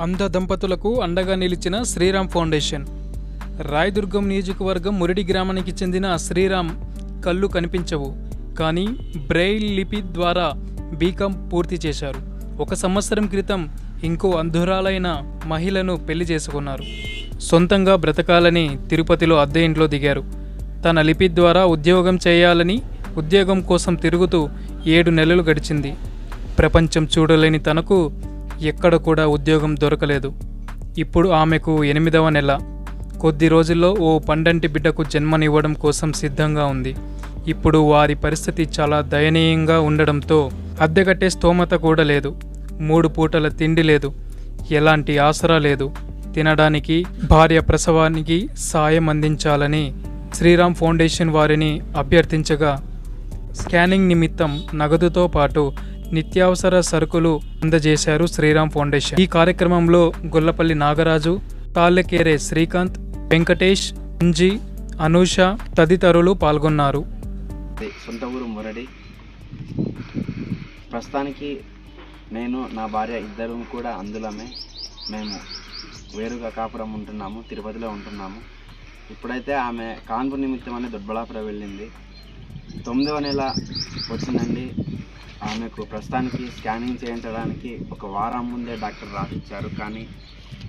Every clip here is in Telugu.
అంధ దంపతులకు అండగా నిలిచిన శ్రీరామ్ ఫౌండేషన్. రాయదుర్గం నియోజకవర్గం మురిడి గ్రామానికి చెందిన శ్రీరామ్ కళ్ళు కనిపించవు. కానీ బ్రెయిల్ లిపి ద్వారా బీకాం పూర్తి చేశారు. ఒక సంవత్సరం క్రితం ఇంకో అంధురాలైన మహిళను పెళ్ళి చేసుకున్నారు. సొంతంగా బ్రతకాలని తిరుపతిలో అద్దె ఇంట్లో దిగారు. తన లిపి ద్వారా ఉద్యోగం చేయాలని ఉద్యోగం కోసం తిరుగుతూ ఏడు నెలలు గడిచింది. ప్రపంచం చూడలేని తనకు ఎక్కడ కూడా ఉద్యోగం దొరకలేదు. ఇప్పుడు ఆమెకు ఎనిమిదవ నెల. కొద్ది రోజుల్లో ఓ పండంటి బిడ్డకు జన్మనివ్వడం కోసం సిద్ధంగా ఉంది. ఇప్పుడు వారి పరిస్థితి చాలా దయనీయంగా ఉండడంతో అద్దెకట్టే స్తోమత కూడా లేదు. మూడు పూటల తిండి లేదు. ఎలాంటి ఆసరా లేదు. తినడానికి భార్య ప్రసవానికి సాయం అందించాలని శ్రీరామ్ ఫౌండేషన్ వారిని అభ్యర్థించగా స్కానింగ్ నిమిత్తం నగదుతో పాటు నిత్యావసర సరుకులు అందజేశారు శ్రీరామ్ ఫౌండేషన్. ఈ కార్యక్రమంలో గొల్లపల్లి నాగరాజు తాళ్ళకేరే శ్రీకాంత్ వెంకటేష్ అంజీ అనూష తదితరులు పాల్గొన్నారు. సొంత ఊరు మురడి. ప్రస్తుతానికి నేను నా భార్య ఇద్దరు కూడా అందులమే మేము వేరుగా కాపురం ఉంటున్నాము తిరుపతిలో ఉంటున్నాము. ఇప్పుడైతే ఆమె కాన్పు నిమిత్తం అనే దొడ్బళాపురం వెళ్ళింది. తొమ్మిదవ నెల వచ్చిందండి. ఆమెకు ప్రస్తుతానికి స్కానింగ్ చేయించడానికి ఒక వారం ముందే డాక్టర్ రాసిచ్చారు. కానీ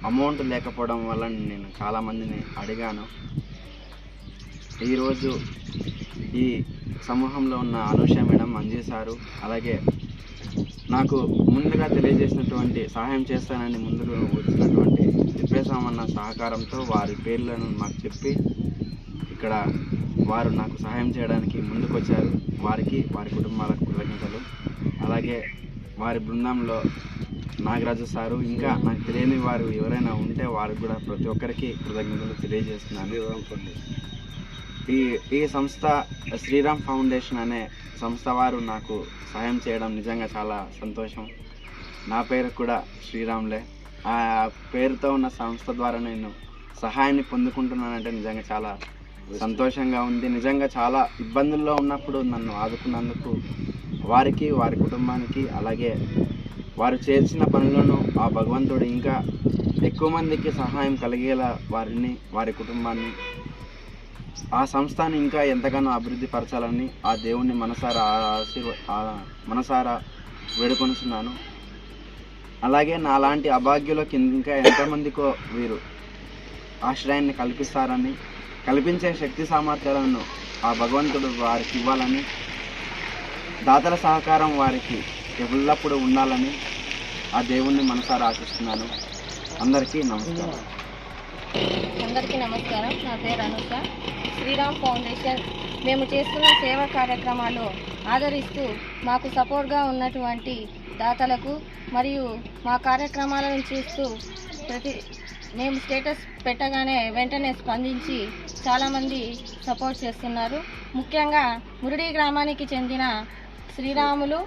అమౌంట్ లేకపోవడం వల్ల నేను చాలామందిని అడిగాను. ఈరోజు ఈ సమూహంలో ఉన్న అనుష మేడం అందేశారు అలాగే నాకు ముందుగా తెలియజేసినటువంటి సహాయం చేస్తానని ముందుకు వచ్చినటువంటి తిప్పేశామన్న సహకారంతో వారి పేర్లను మాకు చెప్పి ఇక్కడ వారు నాకు సహాయం చేయడానికి ముందుకు వచ్చారు వారికి వారి కుటుంబాలకు కృతజ్ఞతలు. అలాగే వారి బృందంలో నాగరాజు సారు ఇంకా నాకు తెలియని వారు ఎవరైనా ఉంటే వారికి కూడా ప్రతి ఒక్కరికి కృతజ్ఞతలు తెలియజేస్తున్నాను. ఈ ఈ సంస్థ శ్రీరామ్ ఫౌండేషన్ అనే సంస్థ వారు నాకు సహాయం చేయడం నిజంగా చాలా సంతోషం. నా పేరు కూడా శ్రీరామ్లే. ఆ పేరుతో ఉన్న సంస్థ ద్వారా నేను సహాయాన్ని పొందుకుంటున్నానంటే నిజంగా చాలా సంతోషంగా ఉంది నిజంగా చాలా ఇబ్బందుల్లో ఉన్నప్పుడు నన్ను ఆదుకున్నందుకు వారికి వారి కుటుంబానికి అలాగే వారు చేసిన పనులను ఆ భగవంతుడు ఇంకా ఎక్కువ మందికి సహాయం కలిగేలా వారిని వారి కుటుంబాన్ని ఆ సంస్థని ఇంకా ఎంతగానో అభివృద్ధి పరచాలని ఆ దేవుణ్ణి మనసారా ఆశీర్వ మనసారా వేడుకొనిస్తున్నాను అలాగే నాలాంటి అభాగ్యులకి ఇంకా ఎంతమందికో వీరు ఆశ్రయాన్ని కల్పిస్తారని కల్పించే శక్తి సామర్థ్యాలను ఆ భగవంతుడు వారికి ఇవ్వాలని దాతల సహకారం వారికి ఎల్లప్పుడూ ఉండాలని ఆ దేవుణ్ణి మనసారా ఆశిస్తున్నాను. అందరికీ నమస్కారం. అందరికీ నమస్కారం. నా పేరు అనుష. శ్రీరామ్ ఫౌండేషన్. మేము చేస్తున్న సేవా కార్యక్రమాలు ఆదరిస్తూ మాకు సపోర్ట్గా ఉన్నటువంటి దాతలకు మరియు మా కార్యక్రమాలను చూస్తూ ప్రతి మేము స్టేటస్ పెట్టగానే వెంటనే స్పందించి చాలామంది సపోర్ట్ చేస్తున్నారు. ముఖ్యంగా మురుడి గ్రామానికి చెందిన శ్రీరాములు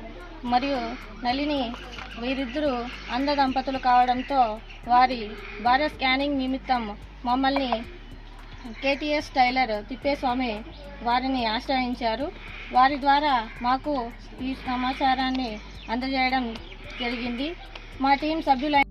మరియు నళిని వీరిద్దరూ అంధ దంపతులు కావడంతో వారి భార్య స్కానింగ్ నిమిత్తం మమ్మల్ని కేటీఎస్ టైలర్ తిప్పేస్వామి వారిని ఆశ్రయించారు. వారి ద్వారా మాకు ఈ సమాచారాన్ని అందజేయడం జరిగింది. మా టీం సభ్యులైన